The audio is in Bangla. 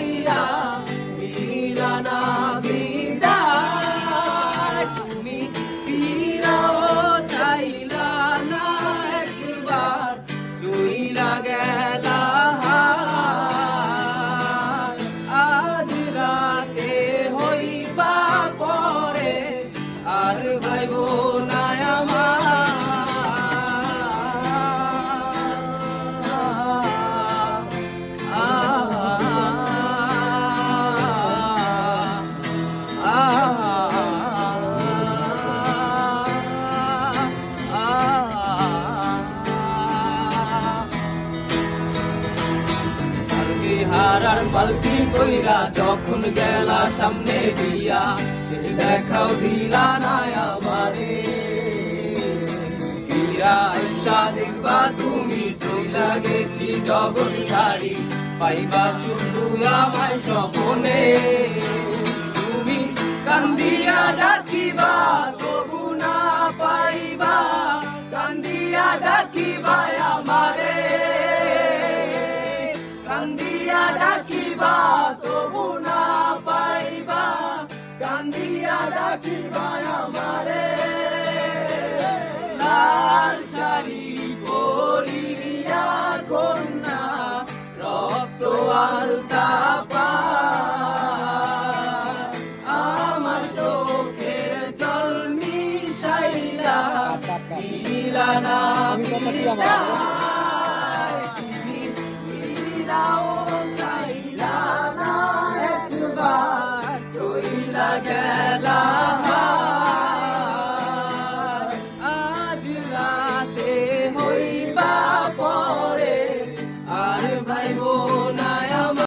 yeah হারার পালকি কইরা যখন গেলা সামনে দিয়া, শেষ দেখাও দিলা না আমারে। আইসা দেখবা তুমি চইলা গেছি জগৎ ছাড়ি পাইবা শুধু আমায় স্বপনে। তুমি কান্দিয়া ডাকিবা তবু না পাইবা। কান্দিয়া ডাকিবা আমারে। লাল শাড়ি পরিয়া কন্যা রক্ত আলতা পায়। আমার চোখের জল মিশাইলা দিলা না again.